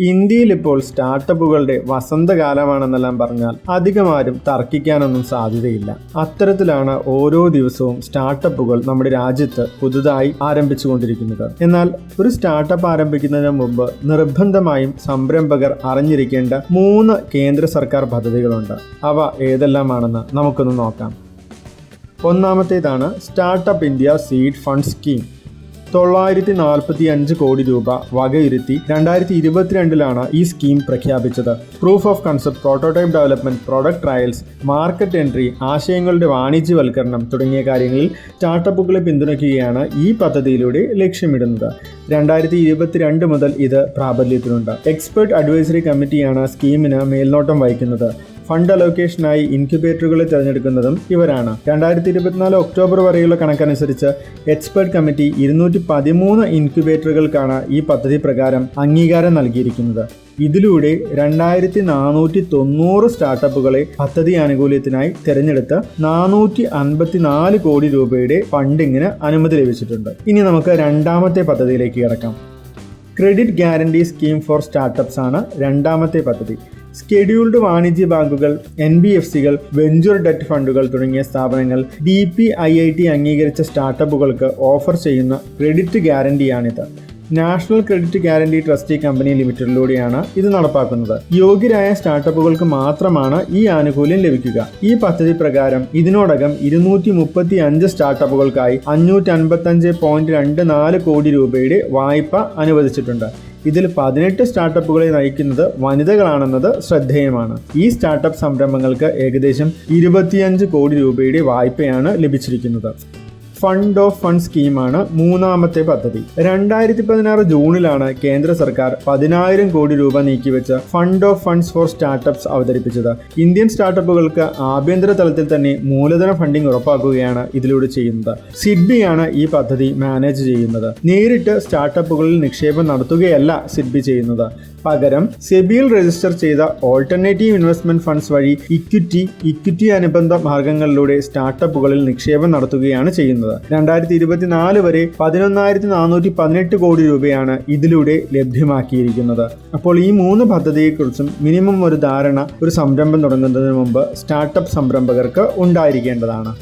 ഇന്ത്യയിൽ ഇപ്പോൾ സ്റ്റാർട്ടപ്പുകളുടെ വസന്തകാലമാണെന്നെല്ലാം പറഞ്ഞാൽ അധികമാരും തർക്കിക്കാനൊന്നും സാധ്യതയില്ല. അത്തരത്തിലാണ് ഓരോ ദിവസവും സ്റ്റാർട്ടപ്പുകൾ നമ്മുടെ രാജ്യത്ത് പുതുതായി ആരംഭിച്ചുകൊണ്ടിരിക്കുന്നത്. എന്നാൽ ഒരു സ്റ്റാർട്ടപ്പ് ആരംഭിക്കുന്നതിന് മുമ്പ് നിർബന്ധമായും സംരംഭകർ അറിഞ്ഞിരിക്കേണ്ട മൂന്ന് കേന്ദ്ര സർക്കാർ പദ്ധതികളുണ്ട്. അവ ഏതെല്ലാമാണെന്ന് നമുക്കൊന്ന് നോക്കാം. ഒന്നാമത്തേതാണ് startup India seed fund scheme. തൊള്ളായിരത്തി നാൽപ്പത്തി അഞ്ച് കോടി രൂപ വകയിരുത്തി രണ്ടായിരത്തി ഇരുപത്തിരണ്ടിലാണ് ഈ സ്കീം പ്രഖ്യാപിച്ചത്. Proof of concept prototype development product trials market entry ആശയങ്ങളുടെ വാണിജ്യവൽക്കരണം തുടങ്ങിയ കാര്യങ്ങളിൽ സ്റ്റാർട്ടപ്പുകളെ പിന്തുണയ്ക്കുകയാണ് ഈ പദ്ധതിയിലൂടെ ലക്ഷ്യമിടുന്നത്. രണ്ടായിരത്തി ഇരുപത്തിരണ്ട് മുതൽ ഇത് പ്രാബല്യത്തിലുണ്ട്. എക്സ്പെർട്ട് അഡ്വൈസറി കമ്മിറ്റിയാണ് സ്കീമിന് മേൽനോട്ടം വഹിക്കുന്നത്. ഫണ്ട് അലോക്കേഷനായി ഇൻക്യുബേറ്ററുകളെ തിരഞ്ഞെടുക്കുന്നതും ഇവരാണ്. രണ്ടായിരത്തി ഇരുപത്തിനാല് ഒക്ടോബർ വരെയുള്ള കണക്കനുസരിച്ച് എക്സ്പെർട്ട് കമ്മിറ്റി ഇരുന്നൂറ്റി പതിമൂന്ന് ഇൻക്യുബേറ്ററുകൾക്കാണ് ഈ പദ്ധതി പ്രകാരം അംഗീകാരം നൽകിയിരിക്കുന്നത്. ഇതിലൂടെ രണ്ടായിരത്തി നാനൂറ്റി തൊണ്ണൂറ് സ്റ്റാർട്ടപ്പുകളെ പദ്ധതി ആനുകൂല്യത്തിനായി തിരഞ്ഞെടുത്ത് നാനൂറ്റി അൻപത്തിനാല് കോടി രൂപയുടെ ഫണ്ടിങ്ങിന് അനുമതി ലഭിച്ചിട്ടുണ്ട്. ഇനി നമുക്ക് രണ്ടാമത്തെ പദ്ധതിയിലേക്ക് കിടക്കാം. Credit guarantee scheme for startups ആണ് രണ്ടാമത്തെ പദ്ധതി. സ്കെഡ്യൂൾഡ് വാണിജ്യ ബാങ്കുകൾ എൻ ബി എഫ് സികൾ വെഞ്ചർ ഡെറ്റ് ഫണ്ടുകൾ തുടങ്ങിയ സ്ഥാപനങ്ങൾ D P I I T അംഗീകരിച്ച സ്റ്റാർട്ടപ്പുകൾക്ക് ഓഫർ ചെയ്യുന്ന credit ഗ്യാരണ്ടിയാണിത്. National credit guarantee trustee company ലിമിറ്റഡിലൂടെയാണ് ഇത് നടപ്പാക്കുന്നത്. യോഗ്യരായ സ്റ്റാർട്ടപ്പുകൾക്ക് മാത്രമാണ് ഈ ആനുകൂല്യം ലഭിക്കുക. ഈ പദ്ധതി പ്രകാരം ഇതിനോടകം ഇരുന്നൂറ്റി മുപ്പത്തി അഞ്ച് സ്റ്റാർട്ടപ്പുകൾക്കായി അഞ്ഞൂറ്റി അൻപത്തി അഞ്ച് പോയിന്റ് രണ്ട് നാല് കോടി രൂപയുടെ വായ്പ അനുവദിച്ചിട്ടുണ്ട്. ഇതിൽ പതിനെട്ട് സ്റ്റാർട്ടപ്പുകളെ നയിക്കുന്നത് വനിതകളാണെന്നത് ശ്രദ്ധേയമാണ്. ഈ സ്റ്റാർട്ടപ്പ് സംരംഭങ്ങൾക്ക് ഏകദേശം ഇരുപത്തിയഞ്ച് കോടി രൂപയുടെ വായ്പയാണ് ലഭിച്ചിരിക്കുന്നത്. ഫണ്ട് ഓഫ് ഫണ്ട് സ്കീമാണ് മൂന്നാമത്തെ പദ്ധതി. രണ്ടായിരത്തി പതിനാറ് ജൂണിലാണ് കേന്ദ്ര സർക്കാർ പതിനായിരം കോടി രൂപ നീക്കിവെച്ച് fund of funds for startups അവതരിപ്പിച്ചത്. ഇന്ത്യൻ സ്റ്റാർട്ടപ്പുകൾക്ക് ആഭ്യന്തര തലത്തിൽ തന്നെ മൂലധന ഫണ്ടിംഗ് ഉറപ്പാക്കുകയാണ് ഇതിലൂടെ ചെയ്യുന്നത്. സിഡ്ബിയാണ് ഈ പദ്ധതി മാനേജ് ചെയ്യുന്നത്. നേരിട്ട് സ്റ്റാർട്ടപ്പുകളിൽ നിക്ഷേപം നടത്തുകയല്ല സിഡ്ബി ചെയ്യുന്നത്. പകരം സെബിയിൽ രജിസ്റ്റർ ചെയ്ത ഓൾട്ടർനേറ്റീവ് ഇൻവെസ്റ്റ്മെന്റ് ഫണ്ട്സ് വഴി ഇക്വിറ്റി ഇക്വിറ്റി അനുബന്ധ മാർഗങ്ങളിലൂടെ സ്റ്റാർട്ടപ്പുകളിൽ നിക്ഷേപം നടത്തുകയാണ് ചെയ്യുന്നത്. രണ്ടായിരത്തി ഇരുപത്തിനാല് വരെ പതിനൊന്നായിരത്തി നാനൂറ്റി പതിനെട്ട് കോടി രൂപയാണ് ഇതിലൂടെ ലഭ്യമാക്കിയിരിക്കുന്നത്. അപ്പോൾ ഈ മൂന്ന് പദ്ധതിയെക്കുറിച്ചും മിനിമം ഒരു ധാരണ ഒരു സംരംഭം തുടങ്ങുന്നതിന് മുമ്പ് സ്റ്റാർട്ടപ്പ് സംരംഭകർക്ക് ഉണ്ടായിരിക്കേണ്ടതാണ്.